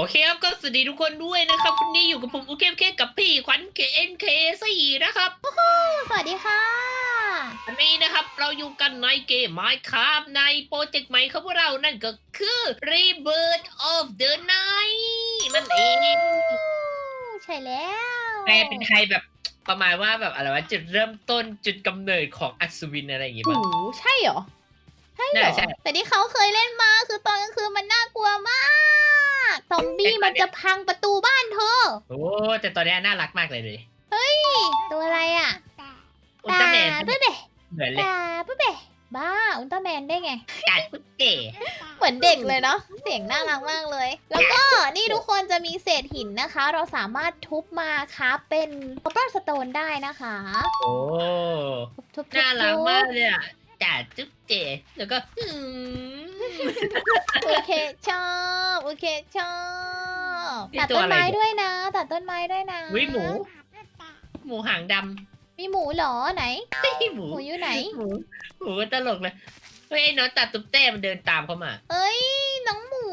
โอเคครับก็สวัสดีทุกคนด้วยนะครับวันนี้อยู่กับผมโอเคโอเคกับพี่ขวัญเคเอ็นเคสี่นะครับสวัสดีค่ะวันนี้นะครับเราอยู่กันในเกม Minecraft ในโปรเจกต์ใหม่ของพวกเรานั่นก็คือ Rebirth of the Night นั่นเองใช่แล้วแปลเป็นไทยแบบประมาณว่าแบบอะไรวะจุดเริ่มต้นจุดกำเนิดของอัศวินอะไรอย่างงี้โอ้ป่ะโหใช่เหรอใช่เหรน่าอใช่แต่ที่เขาเคยเล่นมาคือตอนกลางคืนมันน่ากลัวมาก ซอมบี้มันจะพังประตูบ้านเธอโอ้แต่ตอนนี้น่ารักมากเลยเลยตัวอะไรอะอุลตร้าแมนปุ๊บเบะเหมือนเลยตาปุ๊บเบะบ้าอุลตร้าแมนได้ไงกัดปุ๊บเก๋เหมือนเด็กเลยเนาะเสียงน่ารักมากเลย แล้วก็นี่ทุกคนจะมีเศษหินนะคะ เราสามารถทุบมาครับเป็น copper stone ได้นะคะ โอ้ทุบๆๆๆน่ารักมากเลยอะจ่าจุ๊บเจแล้วก็อืม โอเคชอบโอเคชอบนี่ตัดตัวต้นอะไร ไม้เนี่ยด้วยนะ ตัดต้นไม้ด้วยนะวิหมู หมูหางดมีหมูเหรอไหนำไม่หมูหมูอยู่ไหน หมูหมูก็ตลกเลยเฮ้ยไอ้น้องตัดตุ๊บเต้มันเดินตามเข้ามา เอ้ยน้องหมู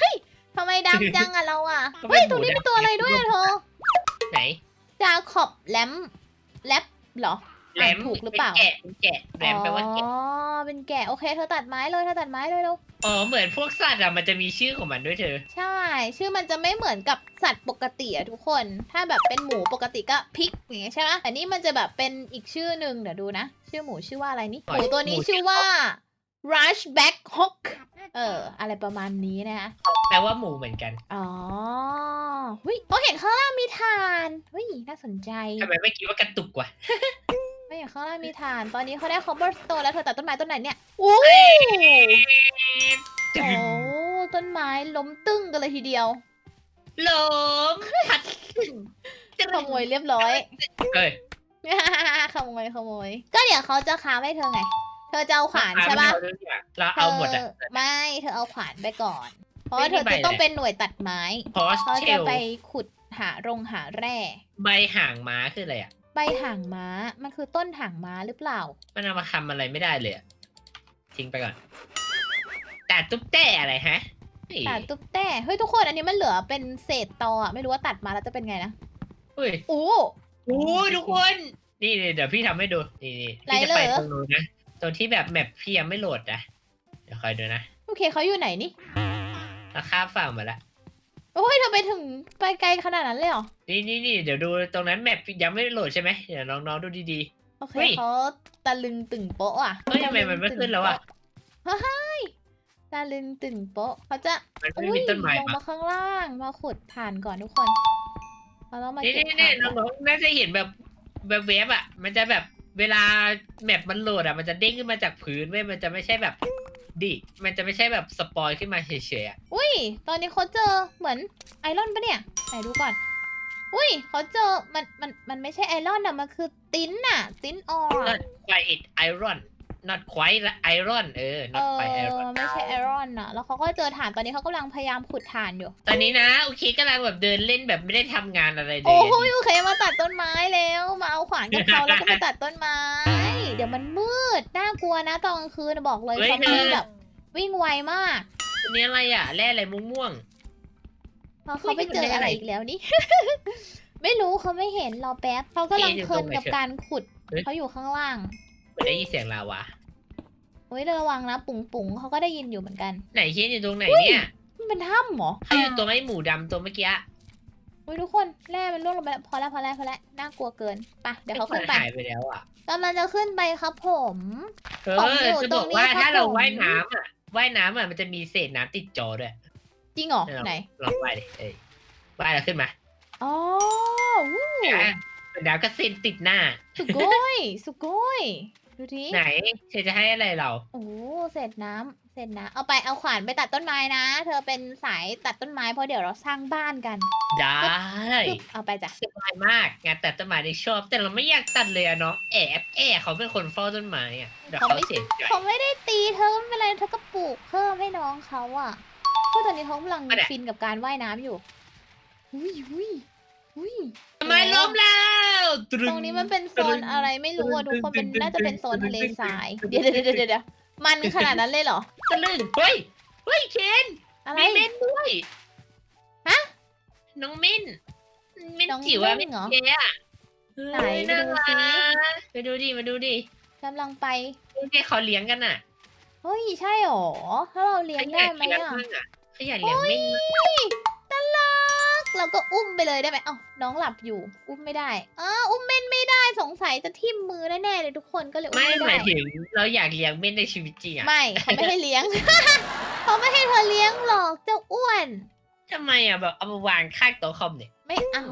เฮ้ยทำไมดำจังอะเราอะก็เป็นเฮ้ยหมูตรงนี้เป็นดำตัวอะไรด้วยอะเธอไหนจาขอบแลมแลบเหรอ แหลอ่านมถูกหรือเปล่านแกะเป็นแกะแหลมแปลว่าแกะอ๋อ เป็นแกะ โอเค เธอตัดไม้เลย เธอตัดไม้เลยเร็วอ๋อเหมือนพวกสัตว์อะมันจะมีชื่อของมันด้วยเธอ ใช่ ชื่อมันจะไม่เหมือนกับสัตว์ปกติอะทุกคน ถ้าแบบเป็นหมูปกติก็พริกอย่างเงี้ยใช่ไหมแต่นี่มันจะแบบเป็นอีกชื่อหนึ่งเดี๋ยวดูนะ ชื่อหมูชื่อว่าอะไรนี่หหมูมูตัวนี้หมูชื่อว่า Rushback Hawk เออ อะไรประมาณนี้นะคะแปลว่าหมูเหมือนกัน อ๋อเฮ้ยเขาเห็นข้างล่างมีฐานเฮ้ยน่าสนใจทำไมไม่คิดว่ากระตุกวะ เขาเห็นข้างล่างมีฐาน ตอนนี้เขาได้ cobblestone แล้วเธอตัดต้นไม้ต้นไหนเนี่ยอู้ตึโอ้งต้นไม้ล้มตึ้งกันเลยทีเดียวหลมผัดขโมยเรียบร้อยเอ้ยขโมยขโมย ก็เดี๋ยวเขาจะค้าให้เธอไง เธอจะเอาขวานใช่ปะเราด้วยเนี่ยเราเอาหมดอะธไม่เธอเอาขวานไปก่อน เพราะว่าไม่เธมีอใบจะต้องเลยเป็นหน่วยตัดไม้พอสเขาเชจะลไปขุดหารงหาแร่ ใบหางม้าคืออะไรอะ ใบห่างม้า มันคือต้นห่างม้าหรือเปล่า มันเอามาทำอะไรไม่ได้เลยอะทิ้งไปก่อนแต่ตุ๊บแต่อะไรฮะเฮ้ยแต่ตุ๊บแต่เฮ้ยทุกคนอันนี้มันเหลือเป็นเศษตออะไม่รู้ว่าตัดมาแล้วจะเป็นไงนะเฮ้ยโอ้โอ้ยทุกคน นี่นี่เดี๋ยวพี่ทำให้ดู นี่นี่พี่จะไรไปเหรอ ตรงนู้นนะตรงที่แบบแมปพี่ยังไม่โหลดนะเดี๋ยวคอยดูนะ โอเคเขาอยู่ไหนนี่ ราคาฝั่งมาแล้ว โอ้ยเธอไปถึงไปไกลขนาดนั้นเลยเหรอ นี่นี่นี่เดี๋ยวดูตรงนั้นแมปยังไม่โหลดใช่ไหมเดี๋ยวน้องๆดูดี โอเคเฮ้ย เขาตะลึงตึงโป๊ะอะเฮ้ยทำไมมันไม่ขึ้นแล้วอะเฮ้ยตะลึงตึงโป๊ะเขาจะๆมันไม่มีต้นไม้ลงปะมาข้างล่าง มาขุดผ่านก่อนทุกคนเราต้องมานี่เก็บนี่นี่ผ่านก่อนน้องๆน่าจะเห็นแบบแบบเวฟอะมันจะแบบเวลาแมปมันโหลดอะมันจะเด้งขึ้นมาจากพื้นเว้ยมันจะไม่ใช่แบบ ดิ มันจะไม่ใช่แบบสปอยขึ้นมาเฉยๆอะอุ้ย ตอนนี้เขาเจอเหมือนไอรอนปะเนี่ยไหนดูก่อน อุ้ยเขาเจอมันมันมันไม่ใช่ไอรอนอะมันคือติ้นอะติ้นออร์ not quite iron not quite iron เออ เอ not อ quite iron ไม่ใช่ไอรอนอะแล้วเขาก็เจอฐานตอนนี้เขากำลังพยายามขุดฐานอยู่ ตอนนี้นะโอเคกำลังแบบเดินเล่นแบบไม่ได้ทำงานอะไรเลย โอ้อะโหโอเคมาตัดต้นไม้แล้ว มาเอาขวานกับเขาแล้วก็ไปตัดต้นไม้ เดี๋ยวมันมืดน่ากลัวนะตอนกลางคืนบอกเลยเฮ้ยซอมบี้เธอ แบบวิ่งไวมากอันนี้อะไรอะแร่อะไรม่วง เพราะเขาไปเจออะไรอีกแล้วนี่ ไม่รู้เขาไม่เห็นรอแป๊บเขากำลังเพลินกับการขุดเขาอยู่ข้างล่าง ๆไม่ได้ยินเสียงลาวาเฮ้ยระวังนะปุ๋งปุ๋งเขาก็ได้ยินอยู่เหมือนกัน ไหนเคียนอยู่ตรงไหนเนี่ยมันเป็นถ้ำเหรอเขาอยู่ตรงไอ้หมูดำตัวเมื่อกี้อะเฮ้ยทุกคนแร่มันร่วงลงไปแล้วพอแล้วพอแล้วพอแล้วน่ากลัวเกินไปเดี๋ยวเขาขึ้นไปหายไปแล้วอะกำลังจะขึ้นไปครับผม เอของออยู่จะตบรองกนี้ว่าครับถ้าเราผม ว่ายน้ำอะว่ายน้ำอะมันจะมีเศษน้ำติดจอด้วยจริงเหรอเออไหนลองว่ายดิเอ้ยว่ายแล้วขึ้นมาอ๋อวู้อะเป็นน้ำกระเซ็นติดหน้า สุโกยสุโกย ดูทีไหนเธอจะให้อะไรเรา โอ้เศษน้ำเศษน้ำเอาไปเอาขวานไปตัดต้นไม้นะ เธอเป็นสายตัดต้นไม้เพราะเดี๋ยวเราสร้างบ้านกันได้ปึ๊บเอาไปจ้ะสบายมากงานตัดต้นไม้ที่ชอบ แต่เราไม่อยากตัดเลยอะเนาะแอบแอบเขาเป็นคนเฝ้าต้นไม้อะเดี๋ยวเขาเสียใจเขาไม่ได้ตีเธอไม่เป็นไรเธอก็ปลูกเพิ่มให้น้องเขาอะคือตอนนี้เขากำลังก็ได้ฟินกับการว่ายน้ำอยู่อุ้ยอุ้ย อุ้ยทำไมล้มแล้วตรงนี้มันเป็นโซนอะไรไม่รู้อะทุกคนเป็นน่าจะเป็นโซนทะเลทราย เดี๋ยวเดี๋ยวเดี๋ยวเดี๋ยวมันขนาดนั้นเลยเหรอตะลึงเฮ้ยเฮ้ยเคนอะไรมีเม่นด้วยฮะน้องเม่นเม่นน้องจิ๋วอะเม่เม่นนเหรอเจ๊อะเฮ้ยไหนไปน่าดูรัสิกไปดูดิมาดูดิกำลังไปเจ๊เขาเลี้ยงกันอะเฮ้ยใช่หรอถ้าเราเลี้ยงเขาอได้ยากไหมเลี้ยงอะมั่งอะเขาอยากเลี้ยงเม่นมั่งน่ารั กเราก็อุ้มไปเลยได้ไหมเอ้าน้องหลับอยู่ อุ้มไม่ได้อ้าอุ้มเม่นไม่ได้สงสัยจะทิ่มมือแน่ๆเลยทุกคนก็เลยอุ้มไม่ไม่หได้มายถึงเราอยากเลี้ยงเม่นในชีวิตจริงอะไม่เขาไม่ให้เลี้ยง เขาไม่ให้เธอเลี้ยงหรอกเจ้าอ้วน ทำไมอะแบบเอามาวางข้างโต๊ะคอมเนี่ย ไม่เอา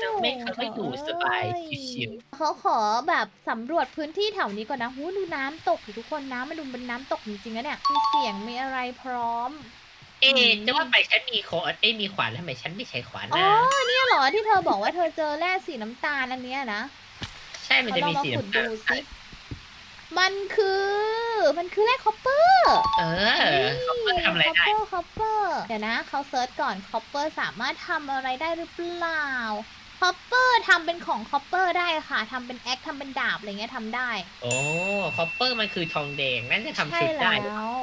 เจ้าเม่นเขาก็อยู่สบายเอ้ชิว เขาขอแบบสำรวจพื้นที่แถวนี้ก่อนนะหูดูน้ำตกดิทุกคนน้ำมันดูเป็นน้ำตกจริงๆนะเนี่ยมีเสียงมีอะไรพร้อม เอ๊ะอืมจะว่าไปฉันมีโคเอ้ยมีขวานแล้วทำไมฉันไม่ใช้ขวานอ๋อนะเนี่ยเหรอที่เธอบอกว่าเธอเจอแร่สีน้ำตาลอันเนี้ยนะใช่มันจะเรามีมาสีขุดน้ำตาดูลสิมันคือมันคือแร่คอปเปอร์เออเขาเพิ่งทำอะไรได้คอปเปอร์คอปเปอร์เดี๋ยวนะเขาเซิร์ชก่อนคอปเปอร์สามารถทำอะไรได้หรือเปล่าคอปเปอร์ทำเป็นของคอปเปอร์ได้ค่ะทำเป็นแอคทำเป็นดาบอะไรเงี้ยทำได้ โอ้คอปเปอร์มันคือทองแดงนั่นจะทำใช่ชุดได้แล้ว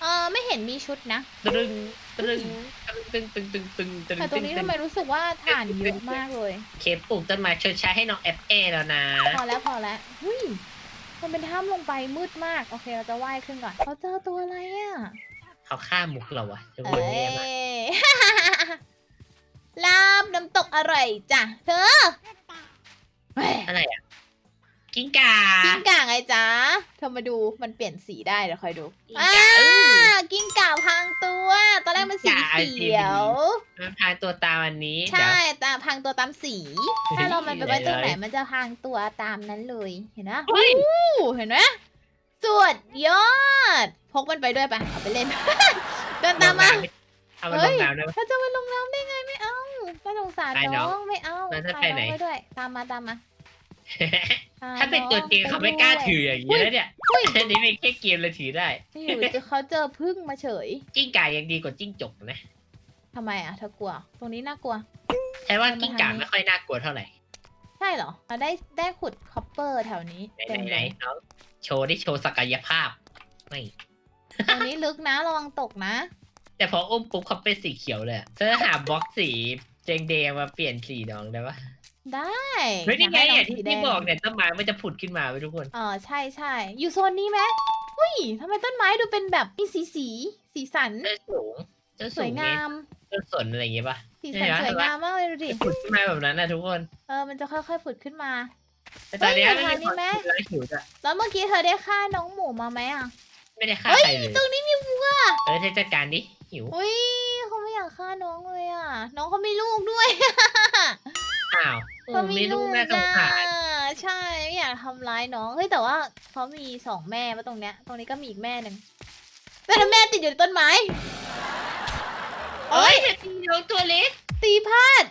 เออไม่เห็นมีชุดนะตรึงตรึงตึงตึงตึงตึงตึงแต่ตรงนี้ทำไมรู้สึกว่าฐานเยอะมากเลยเคปปลูกต้นไม้ชดใช้ให้น้องแอปเอแล้วนะ พอแล้วพอแล้วหุยมันเป็นถ้ำลงไปมืดมาก โอเคเราจะว่ายขึ้นก่อนเขาเจอตัวอะไรอะเขาฆ่ามุกเราอะทุกคเอ้นเนี่ยมากยลาบน้ำตกอร่อยจ้ะเธอเฮ้ยอะไรอะ กิ้งก่ากิ้งก่าไงจ๊ะเธอมาดูมันเปลี่ยนสีได้เดี๋ยวคอยดูกิ้งอ่าก่าเออกิ้งก่าพังตัว ตอนแรกมันสีกิ้งก่าเขียวมันพาตัวตามอันนี้เดี๋ใช่ยวตาพังตัวตามสี ถ้าเรามันไปไว้ตรงไหนมันจะพังตัวตามนั้นเลยเห็นนะเฮ้ยอู้เห็นไหมสุดยอด พกมันไปด้วยไปะเอาไปเล่นเดินตามมาเอามันลงน้ำได้ไหมถ้าจะไปลงน้ำได้ไงไม่เอาก็สงสารไปน้น้ององไม่เอาแล้วถ้าพาไปไหนองไปด้วยตามมาตามมาพ ถ้าเป็นตัวจริงเขาไม่กล้าถืออย่างนี้แล้วเนี่ยอุ้ยอันนี้เป็นแค่เกมเลยถือได้อยู่จะเขาเจอพึ่งมาเฉยกิ้งก่ายังดีกว่าจิ้งจกนะทำไมอะเธอกลัว ตรงนี้น่ากลัวใช่ว่ามันมากิ้งก่าทางนี้ไม่ค่อยน่ากลัวเท่าไหร่ ใช่เหรอเราได้ได้ขุดคอปเปอร์แถวนี้ไหนเต็มไหเลนยๆน้องโชว์ได้โชว์ศักยภาพไม่ตรงนี้ลึกนะระวังตกนะ แต่พออุ้มปุ๊บเขาเป็นสีเขียวเลยอะเธอหาบล็อกสีแดงๆมาเปลี่ยนสีน้องได้ปะ ได้เฮ้ยนี่ไงอยากให้อย่างลที่สีแดที่งบอกเนี่ยต้นไม้มันจะผุดขึ้นมาไว้ทุกคนเออใช่ใช่อยู่โซนนี้ไหมอุ้ยทำไมต้นไม้ดูเป็นแบบมีสีสีสีสันเจ้าสูงเจ้าสสูวยงไงงามเจ้าสนอะไรอย่างเงี้ยปะสีสันเนี่ยสวยงามมากเลยดูดิจะผุดขึ้นมาแบบนั้นนะทุกคนเออมันจะค่อยๆผุดขึ้นมาแต่ตอนเนี้ยเฮ้ยไม่อยู่มีทางนี้ไหมคนแล้วหิวจะแล้วเมื่อกี้เธอได้ฆ่าน้องหมูมาไหมอะไม่ได้ฆ่าเฮ้ยใครเลยตรงนี้มีวัวเออเธอจัดการดิหิวอุ้ยเขาไม่อยากฆ่าน้องเลยอะ น้องเขามีลูกด้วย อ้าวเอเขาอไม่รู้น่าสงสารใช่ไม่อยากทำร้ายน้องเฮ้ยแต่ว่าเขามีสองแม่มาตรงเนี้ย ตรงนี้ก็มีอีกแม่หนึ่งแต่แม่ติดอยู่ในต้นไม้เอ้ยจะตีน้องตัวเล็ก ตีพลาด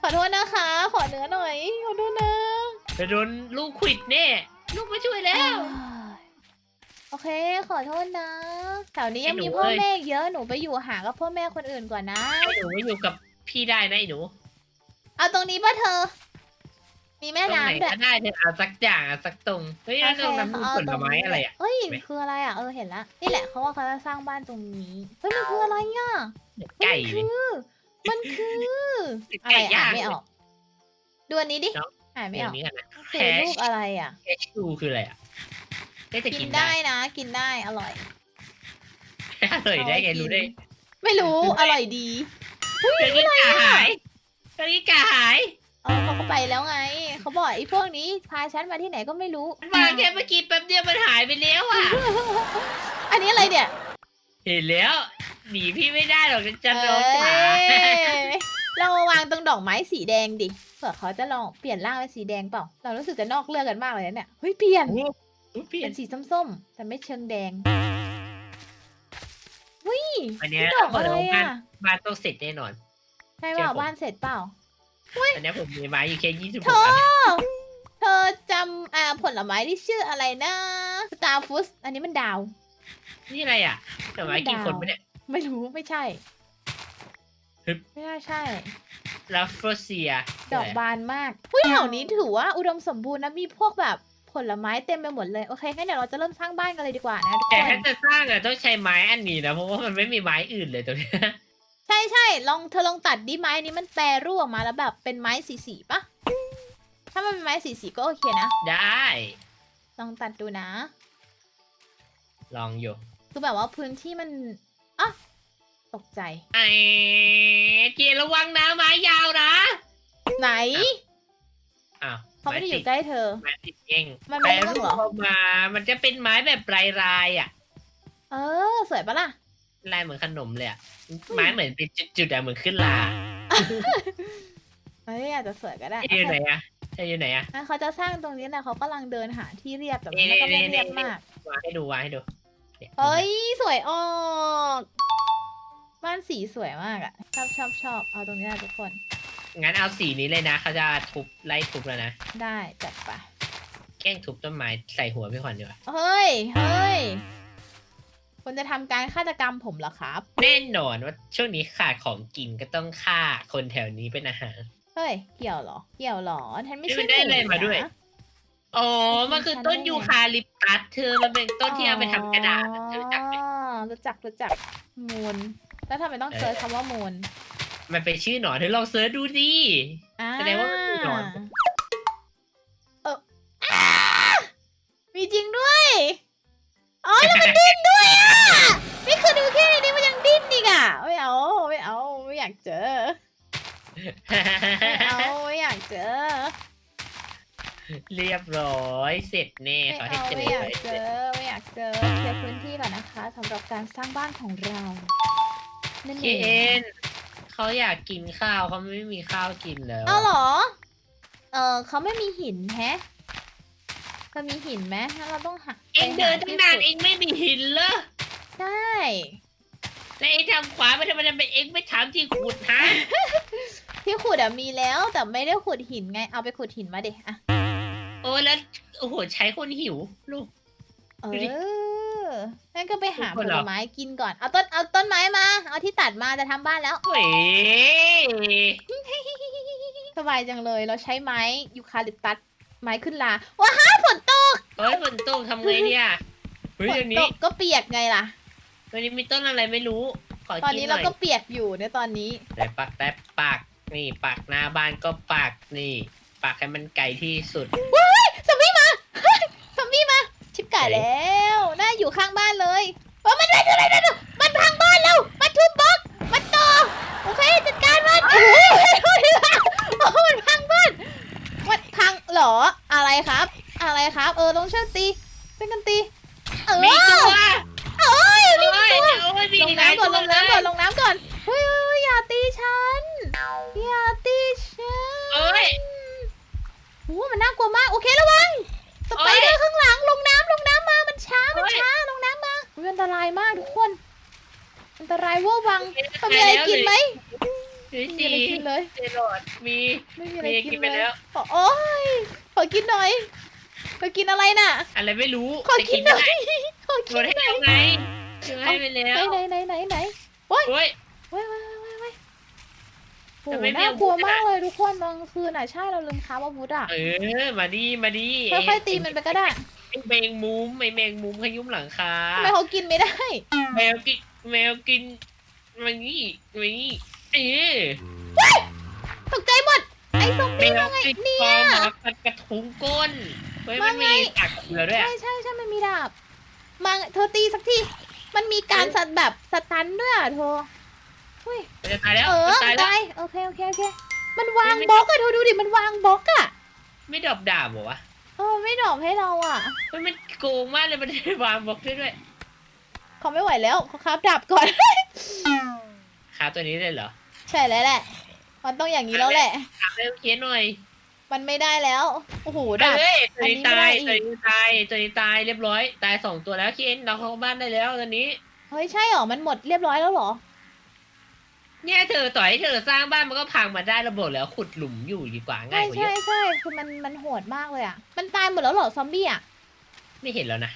ขอโทษนะคะ ขอเนื้อหน่อย ขอโทษนะจะโดนลูกขวิดแน่ลูกมาช่วยแล้ว โอเค ขอโทษนะแถวนี้ยังไอ้หนูมีพ่อเอ้ยแม่เยอะหนูไปอยู่หากับพ่อแม่คนอื่นก่อนนะ ไอ้หนูไม่อยู่กับพี่ได้นะไอ้หนู เอาตรงนี้ป่ะเธอ มีแม่ตรงไหนน้ำด้วยก็ได้เธอเอาสักอย่างเอาสักตรงเฮ้ยแล้วตรงนั้นมีผลไม้อะไรอะ เฮ้ยไหม คืออะไรอะเออเห็นละนี่แหละเขาว่าเขาจะสร้างบ้านตรงนี้เฮ้ยมันคืออะไรอะไก่มันเลยคือมันคืออะไก่ไรอ่าย่านงไม่ออกดูอันนี้ดิน้องอ่านไม่เดี๋อยวอกนี้กันนะคือแคลูชกอะไรอะ แคชูคืออะไรอะได้แต่กิกินนได้ได้นะ กินได้อร่อย อร่อยได้ไงรู้ได้ไม่รู้อร่อยดีเฮ้ยกาหาย เฮ้ยกาหายเออเขาก็ไปแล้วไง เขาบอกไอ้พวกนี้พาฉันมาที่ไหนก็ไม่รู้มาแค่เมื่อกี้แป๊บเดียวมันหายไปแล้วอะ อันนี้อะไรเนี่ยเห็นแล้วหนีพี่ไม่ได้หรอกจะน้องจ๋าเอ้ยเรามาวางตรงดอกไม้สีแดงดิ เผื่อเขาจะลองเปลี่ยนร่างเป็นสีแดงเปล่า เรารู้สึกจะนอกเรื่องกันมากเลยนะเนี่ย เฮ้ยเปลี่ยนโอ้โหเปลี่ยเป็นนสีส้มๆ แต่ไม่เชิงแดงวิอันเนี้ยดอกบอกอะเลยไรว่าบ้านอะ บ้านต้องเสร็จแน่นอน ใช่เปล่าเชื่อผมบ้านเสร็จเปล่าอันเนี้ยผมมีไม้อยู่แค่ยี่สิบหเธกออันเธอจำอ่าผลไม้ที่ชื่ออะไรนะ Star f r u i t อันนี้มันดาว นี่อะไรอะแต่ไม้กินคนไหมเนี่ย ไม่รู้ไม่ใช่ฮึบไม่น่าใช่ลาฟโรเซีย ดอกบานมากผู้แถวนี้ถือว่าอุดมสมบูรณ์นะมีพวกแบบผลไม้เต็มไปหมดเลย โอเคงั้นเดี๋ยวเราจะเริ่มสร้างบ้านกันเลยดีกว่านะทุกคแต่นถ้าจะสร้างอะต้องใช้ไม้อันนี้นะเพราะว่ามันไม่มีไม้อื่นเลยตรงเนี้ยใใช่ใช่ลองเธอลองตัดดิไม้นี้มันแปรรูปออกมาแล้วแบบเป็นไม้สีสีๆปะถ้ามันเป็นไม้สีสีๆก็โอเคนะ ได้ ลองตัดดูนะ ลองอยู่ คือแบบว่าพื้นที่มันอะตกใจไอ้เกียร์ระวังนะไม้ยาวนะ ไหนอ้าวเขาไม่ได้อยู่ใกล้เธอไม้ติดเองมันแปไม่ลร่วงรูปเหรอออกมา มันจะเป็นไม้แบบลายลายๆอะ เออ สวยปะล่ะ ลายเหมือนขนมเลยอะไม้เหมือนเป็นจุดๆอะเหมือนขึ้นลาเฮ้ยอาจจะสวยก็ได้เธออยู่ไหนอะเธออยู่ไหนอะงั้นเขาจะสร้างตรงนี้นะเขากำลังเดินหาที่เรียบแต่นี่มันก็ไม่นี่เรียบนี่มาก วางให้ดูวางให้ดูนี่เฮ้ย สวยออก บ้านสีสวยมากอะชอบชอบชอบเอาตรงนี้นะทุกคนงั้นเอาสีนี้เลยนะเขาจะทุบไล่ทุบแล้วนะได้จัดไปแกล้งทุบต้นไม้ใส่หัวพี่ขวัญดีกว่าเฮ้ยเฮ้ย คุณจะทำการฆาตกรรมผมเหรอครับ แน่นอนว่าช่วงนี้ขาดของกินก็ต้องฆ่าคนแถวนี้เป็นอาหาร เฮ้ย เกี่ยวเหรอ เกี่ยวเหรอฉันไม่นี่ใช่มันได้อะไรหมาด้วยนะอ๋อ มันคือต้นยูคาลิปตัสเธอ มันเป็นต้นที่เอาไปทำกระดาษอะเธอรู้จักไหมอ๋อรู้จักรู้จักมูล แล้วทำไมต้องเออเซิร์ชคำว่ามูล มันเป็นชื่อหนอนเธอลองเซิร์ชดูดิอ่าแสดงว่ามันมีหนอน เรียบร้อยเสร็จแน่ไม่ขอให้เอาเจอไม่อยากไว้เจอไม่อยากเจอเคลียร์พื้นที่ก่อนนะคะสำหรับการสร้างบ้านของเรานั่นเคเองเอ็นเขาอยากกินข้าวเขาไม่มีข้าวกินแล้วเอาเหรอ เออเขาไม่มีหินแฮะจะมีหินไหมงั้นเราต้องหาเองไปหาเดินตั้งที่นานขุดเองไม่มีหินเลยใช่แล้วเองทำขวาไปทำไมทำไมเองไม่ถามที่ขุดฮะที่ขุดอะมีแล้วแต่ไม่ได้ขุดหินไงเอาไปขุดหินมาเด็อะ โอ้แล้วโอ้โหใช้คนหิว ลูก เอดูดิองั้นก็ไปหาทุกผคนลเหรอ ไม้กินก่อน เอาต้น เอาต้นไม้มา เอาที่ตัดมาจะทำบ้านแล้ว เฮ้ยสบายจังเลย เราใช้ไม้ยูคาลิปตัส ไม้ขึ้นลา ว้าฮะฝนตกเฮ้ยฝนตกทำไงเนี่ยเฮ้ยฝเดี๋นยวตนี้กก็เปียกไงล่ะวันนี้มีต้นอะไรไม่รู้ ขอตอนกินนี้หเราน่อยก็เปียกอยู่ในตอนนี้ แต่ปักแต่ปักนี่ปักหน้าบ้านก็ปักนี่ปักให้มันไกลที่สุดซอมบี้มา ซอมบี้มา ชิบไก่แล้วน่าอยู่ข้างบ้านเลยว่ามันอะไรอะไรอะไรมันพังบ้านแล้วมันทุบบล็อกมันต่อโอเคจัดการมันโอ้โหโอ้โหมันพังบ้านมันพังเหรออะไรครับ อะไรครับ เออต้องช่วยตีเป็นกันตีเออมีตัวเอ้ยมีโอ้ยตัวโอ้ยมีลงหลายน้ำก่อนตัลวงเลน้ำก่อยนลงน้ำก่อนเฮ้ยเฮ้ยอย่าตีฉันอย่าตีฉันเอ้ยโอ้มันน่ากลัวมากโอเคระวังสไปเดอร์ข้างหลังลงน้ำลงน้ำมามัน ช้ามันโอ๊ยช้าลงน้ำมาอุ๊ยอันตรายมากทุกคน อันตรายเว่าวังเขามีอะไรกินไหมหรือไม่มีสี่อะไรกินเลย เจโรดมี ไม่มีอะไรมีกิกินนไปเลยแล้ว ขอโอ้ยขอกินหน่อยขอกินอะไรน่ะ อะไรไม่รู้ขอกินหน่อยแต่ขอโดกินนให้หน่อยแล้วไงโดนให้ไปแล้วไหนไหนไหนไหนไหนโอ้ย เว้ยเว้ยเว้ยเว้ยเว้ยโอ้ทำโหไมไม่น่าเอากลัววุธอะมากเลยทุกคนตอนกลางคืนอะใช่เราลืมค้าอาวุธอะ เออ มาดีมาดีค่อยๆตีมันไปก็ได้ ไอ้แมงมุมไอ้แมงมุมขยุ้มหลังคาทำไมเขากินไม่ได้ แมวกินแมวกินมันนี่มันนี่เออตกใจหมด ไอ้ซอมแมบี้วว่าไงกินเนี่คอย หมากัดกระทุ้งก้นเฮ้ยมันว่าไง มีตักเหลือด้วยใช่อะใช่ใช่มันมีดาบ มาเธอตีสักที มันมีการสัตว์แบบสตันด้วยอะเธอเฮ้ยมันจะตายแล้วเออมันตายแล้วตายโอเคโอเคโอเค มันวางไม่ บล็อกอะเธอดูดิ มันวางบล็อกอะไม่ดอบดาบเหรอวะเออไม่ดรอกให้เราอะเฮ้ยมันโกงมากเลยมันได้วางบล็อกได้ด้วยเขาไม่ไหวแล้วเขาคราบดาบก่อน ขาตัวนี้เลยเหรอใช่แล้วแหละ มันต้องอย่างนี้แล้วแหละ ขาเร็วเคียนหน่อยมันไม่ได้แล้ว โอ้โหดาบเฮ้ยตัวอันนี้นี้ไม่ตาได้ยอีกตัวนี้ตายตัวนี้ตายเรียบร้อย ตายสองตัวแล้วเคียนเราเข้าบ้านได้แล้วตอนนี้ เฮ้ยใช่เหรอ มันหมดเรียบร้อยแล้วเหรอ เนี่ยเธอต่อยให้เธอสร้างบ้านมันก็พังมาได้ระบบแล้วขุดหลุมอยู่ดีกว่าง่าใช่ยกว่าเยใช่อะใช่คือมันมันโหดมากเลยอะมันตายหมดแล้วเหรอซอมบี้อะไม่เห็นแล้วนะ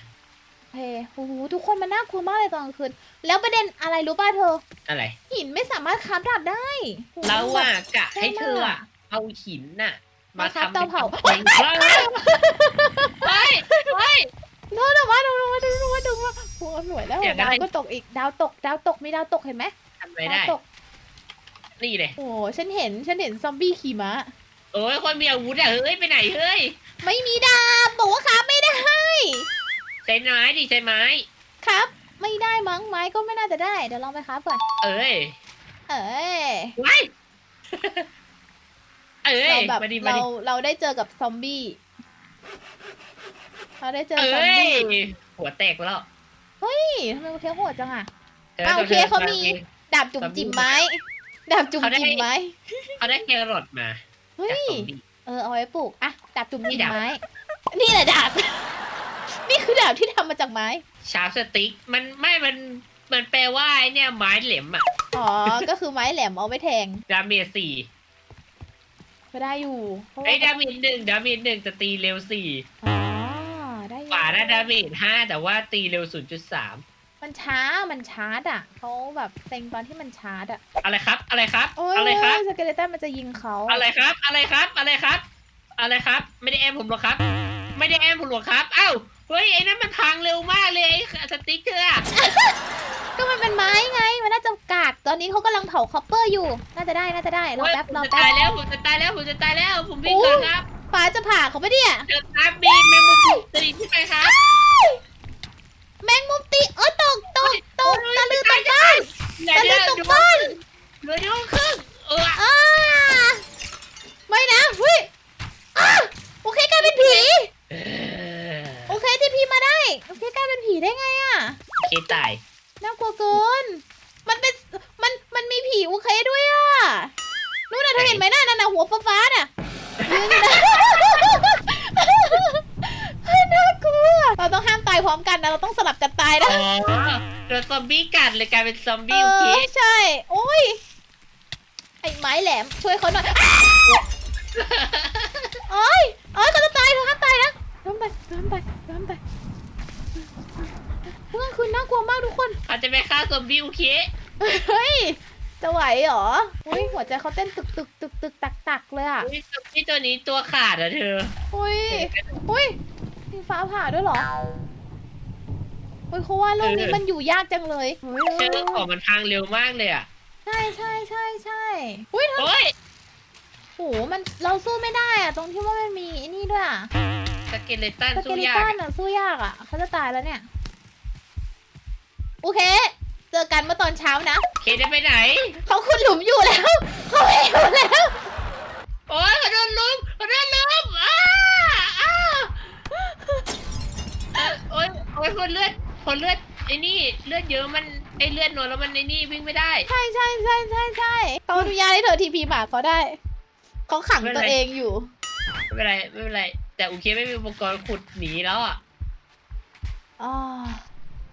โอเคโอ้โหทุกคนมันน่ากลัวมากเลยตอนกลางคืน แล้วประเด็นอะไรรู้ป่ะเธอ อะไร หินไม่สามารถคราฟดาบได้โอ้โหเราแบบอะกะใช่ให้เธอมาอะกเอาหินน่ะ มามาครับทำเตาเผาเป็นกำแพงเฮ้ยเฮ้ยโทษนะว่าดูดูดูดูดูว่าโอ้โหหน่วยแล้วเดี๋ยวได้ ดาวก็ตกอีก ดาวตก ดาวตก มีดาวตกเห็นไหมทำอะไรดาวได้ ตก นี่เลยโอ้ฉันเห็นฉันเห็นซอมบี้ขี่ม้าโอ้ยคนมีอาวุธอะเฮ้ยไปไหนเฮ้ยไม่มีดาบบอกว่าครับไม่ได้ใช้ไม้ดิใช้ไม้ครับ ไม่ได้มั้งไม้ก็ไม่น่าจะได้เดี๋ยวลองไปครับก่อนเอ้ยเอ้ยไว้เอ้ยเราแบบมาดิมาเราดิเราได้เจอกับซอมบี้เราได้เจอเอซอม้ยบี้หัวแตกแล้วนี่ทำไมโอเคโหดจังอะธออะโอเคธเขามีธอดาบจุ่มจิ๋มไม้ ดาบจุ่มจิ๋มไม้ เขาได้แครอทมาเฮ้จากย ซอมบี้ เออเอาไว้ปลูกอะดาบจุ่มนี่จิ๋มดาบ ไม้ นี่แหละดาบ นี่คือดาบที่ทำมาจากไม้ ชาร์ปสติ๊กมันไม่มันมันแปลว่าไอเนี่ยไม้แหลมอะอ๋อ ก็คือไม้แหลมเอาไว้แทง ดาเมจสี่ก็ได้อยู่เพราะว่าไอ้ยดาเมจหนึ่งดาเมจหนึ่งจะตีเร็วสี่อ๋อได้อยู่ป่าได้ดาเมจห้าแต่ว่าตีเร็วศูนย์จุดสาม มันช้ามันชาร์จอะเขาแบบเซ็งตอนที่มันชาร์จอะอะไรครับ อะไรครับ โอ้ยอะไรครับ สเกเลตันมันจะยิงเขาอะไรครับ อะไรครับ อะไรครับ อะไรครับ ไม่ได้แอมผมหรอกครับ ไม่ได้แอมผมหรอกครับ เอ้า เฮ้ยไอ้นั่นมันพังเร็วมากเลยไอ้สติ๊กเกอร์อะก็มันเป็นไม้ไง มันน่าจะกาดตอนนี้เขากำลังเผาคอปเปอร์อยู่ น่าจะได้น่าจะได้รอโอ้ยแป๊บผมรอจะแป๊ตายบแล้วผมจะตายแล้วผมจะตายแล้วผมวิ่งก่อนครับฟ้าจะผ่าเขาปะเนี่ยเจอครับบีมแมงมุมตีขึ้นไปครับ แมงมุมตีเออตกตกตกตะลือตกบ้านเดี๋ยวตะลืเดี๋อยวตกเดี๋ยวบ้านเดี๋ยวเดี๋ยวครึ่งเอออ้าไม่นะเฮ้ยอ้าโอเคกลายเป็นผีเออโอเคที่พีมาได้โอเคกลายเป็นผีได้ไงอะโอเคตายน่ากลัวเกินมันเป็นมันมันมีผีโอเคด้วยอะนู่นน่ะเธอเห็นไหมน่ะนั่นน่ะหัวฟ้าๆน่ะยืนอยู่นะเฮ้ยน่ากลัว เราต้องห้ามตายพร้อมกันนะ เราต้องสลับกันตายนะ อ๋อโดนซอมบี้กัดเลยกลายเป็นซอมเอบี้โอเคอใช่ โอ้ย ไอ้ไม้แหลม ช่วยเขาหน่อยอ้าโอ้ยโอ้ยเขาจะตายเธอห้ามตายนะเดินไปเดินไปเดินไปเมื่อคืนน่ากลัวมากทุกคน เขาจะไปฆ่าซอมบี้โอเคเฮ้ย จะไหวเหรออุ้ยหัวใจเขาเต้นตึกตึกตึกตึกตักตักเลยอะอุ๊ยซอมบี้ตัวนี้ตัวขาดอะเธออุ้ยอุ้ย มีฟ้าผ่าด้วยเหรออุ้ยเขาว่าโลกนี้มันอยู่ยากจังเลยเฮ้ยเชื่อของมันพังเร็วมากเลยอะใช่ใช่ใช่ใช่อุ้ยโอ้ยโหมันเราสู้ไม่ได้อะตรงที่ว่ามันมีไอ้นี่ด้วยอะสเกเลตันสเกสู้ลิยากตันอะอะสู้ยากอะเขาจะตายแล้วเนี่ย โอเค เจอกันเมื่อตอนเช้านะเคจะไปไหน เขาขุดหลุมอยู่แล้ว เขาไม่อยู่แล้ว โอ้ยเขาโดนลุมเขาโดนลุมอ้าอ้าเอ่อโอ้ยโอ้ย คนเลือดคนเลือดไอ้นี่เลือดเยอะมันไอ้เลือดน้อยแล้วมันไอ้นี่วิ่งไม่ได้ ใช่ใช่ใช่ใช่ใช่เขาอนุญาตให้เธอทีพีหมาเขาได้เขาขังตัวเองอยู่ ไม่เป็นไรไม่เป็นไร แต่โอเคไม่มีอุปกรณ์ขุดหนีแล้วอะอ๋อ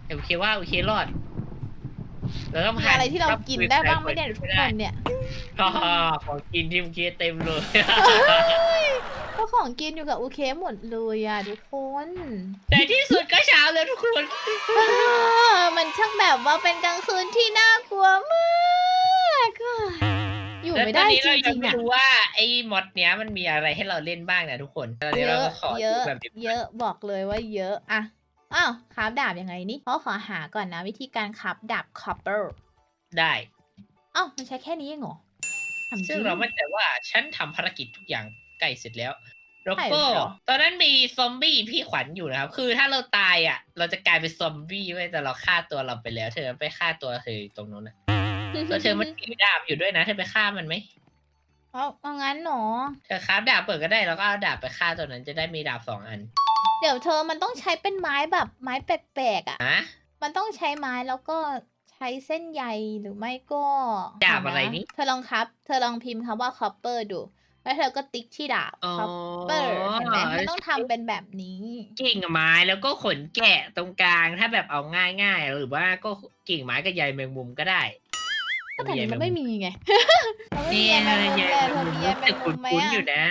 แต่โอเคว่าโอเครอดเราต้องมีผ่านอะไรที่เรากินได้บ้างไหมเนี่ยทุกคนเนี่ยอ๋อของกินที่เมื่อกี้เต็มเลย ก็ของกินอยู่กับโอเคหมดเลยอะทุกคนแต่ที่สุดก็เช้าแล้วทุกคนอ่ามันช่างแบบว่าเป็นกลางคืนที่น่ากลัวมากอะอยู่แล้วไม่ตอได้นนี้จเราริยังงๆไม่อะ รู้ว่าไอ้มอดเนี้ยมันมีอะไรให้เราเล่นบ้างนะทุกคนตอนนี้เยเราอะก็ขอเยดูอะแบบดิบเยอะบอกเลยว่าเยอะอะอ้าวคราบดาบยังไงนี่เขาขอหาก่อนนะ วิธีการคราบดาบคอปเปอร์ได้ อ้าวมันใช้แค่นี้เองเหรอถามจซึ่งริงเรามั่นใจว่าฉันทำภารกิจทุกอย่าง ใกล้เสร็จแล้ว แล้วใช่ก็เหรอตอนนั้นมีซอมบี้พี่ขวัญอยู่นะครับ คือถ้าเราตายอะ เราจะกลายเป็นซอมบี้ไว้ยแต่เราฆ่าตัวเราไปแล้ว เธอไปฆ่าตัวเธออยู่ตรงนู้นนะแล้วเธอมันถือดาบอยู่ด้วยนะเธอไปฆ่ามันไหมเอาเอางั้นเหรอเธอคราฟดาบเปิดก็ได้แล้วก็เอาดาบไปฆ่าตัวนั้นจะได้มีดาบสองอัน เดี๋ยวเธอมันต้องใช้เป็นไม้แบบไม้แปลกๆอะฮะมันต้องใช้ไม้แล้วก็ใช้เส้นใยหรือไม่ก็ ดาบอะไรนี่เธอลองครับ เธอลองพิมพ์คำว่าคอปเปอร์ดู แล้วเธอก็ติ๊กที่ดาบอ๋อคอปเปอร์เห็นไหมมันต้องทำเป็นแบบนี้ กิ่งไม้แล้วก็ขนแกะตรงกลางถ้าแบบเอาง่ายๆ หรือว่าก็กิ่งไม้กับใยแมงมุมก็ได้ก็แต่นี้มันไม่มีไง เราไม่มีนี่ใยแมงมุมใยเลยแมเธองมุมีมใยแมแต่งคุมุมไหม้นๆอะอยู่นะ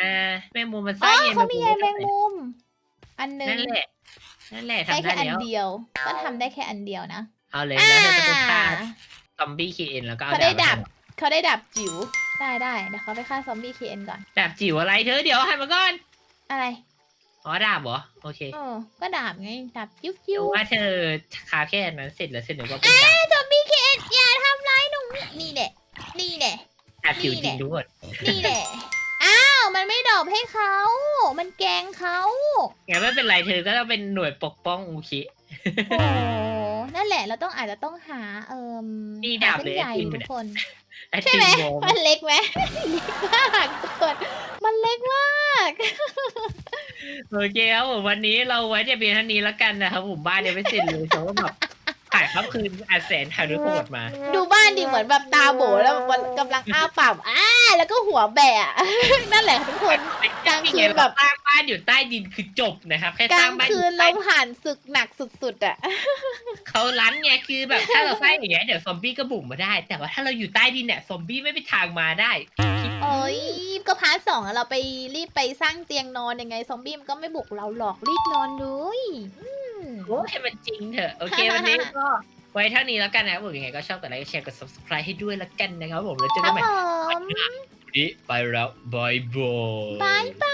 แมงมุมมันสอ๋ร้าองใยแมงเขามุมีมใยแมงได้มุม อันหนึงนั่นแหละนั่นแหละได้ทำได้แค่อันแล้วเดียว ก็ทำได้แค่อันเดียวนะเอาเลยแล้วเธอจะไปฆ่าอ่าซอมบี้คีเอ็นแล้วก็เอาเขาได้ดาดาบบเขาได้ดาบจิ๋ว ได้ได้เดี๋ยวเขาไปฆ่าซอมบี้เคเอ็นก่อน ดาบจิ๋วอะไรเธอเดี๋ยวหันมาก่อน อะไรอ๋อดาบเหรอ โอเคเออก็ดาบไงดาบยิ้วเดี๋ยิ้ยววว่าเธอคาแค่นั้นเสร็จแล้วเสร็จแล้วก็เป็นดาบซอมบี้เคเอ็นอย่าทำร้ายหนูนี่แหละนี่แหละ ดาอัดอยู่จริงทุกคนนี่แหละ อ้าว มันไม่ดรอบให้เขา มันแกล้งเขางั้นไม่เป็นไรเธอก็ต้องเป็นหน่วยปกป้องอูคิโอ้นั่นแหละเราต้องอาจจะต้องหาเอ่มนี่หดาบเส้นเลยใหญ่ไอ้กินทุเนี่ยกคนไอ้ ใช่ทีไหมโมมันเล็กไหมเล็กมากทุกคนมันเล็กมาก โอเคครับผมวันนี้เราไว้แต่เพียงเท่านี้แล้วกันนะครับผมบ้านยังไม่เสร็จเลยเพราะว่าแบบ ผ่านค่ำคืนอันแสนหารุโหดมาดูบ้านดิเหมือนแบบตาโบแล้วแบบกำลังอ้าปากอ้าแล้วก็หัวแบะ นั่นแหละทุกคน กลางคืนแบบ สร้างบ้านอยู่ใต้ดินคือจบนะครับแค่กสลาร้างงบ้านอคืยู่นใต้เราผ่านศึกหนักสุดๆอะ เขาลั้นไงคือแบบถ้าเราสร้างอย่างเงี้ยเดี๋ยวซอมบี้ก็บุกมาได้ แต่ว่าถ้าเราอยู่ใต้ดินเนี่ยซอมบี้ไม่มีทางมาได้เอ้ยก็พาร์ทสองอะเราไปรีบไปสร้างเตียงนอนยังไง ซอมบี้มันก็ไม่บุกเราหรอกรีบนอนเลยอืมโอ้ให้มันจริงเถอะ โอเค วันนี้ก็ไว้เท่านี้แล้วกันนะครับผมยังไงก็ชอบกดไลค์กดแชร์กด subscribe ให้ด้วยละกันนะครับผมแล้วเจอคกัรันบใหม่ผมวันนี้ไปแล้วบายบายบายบ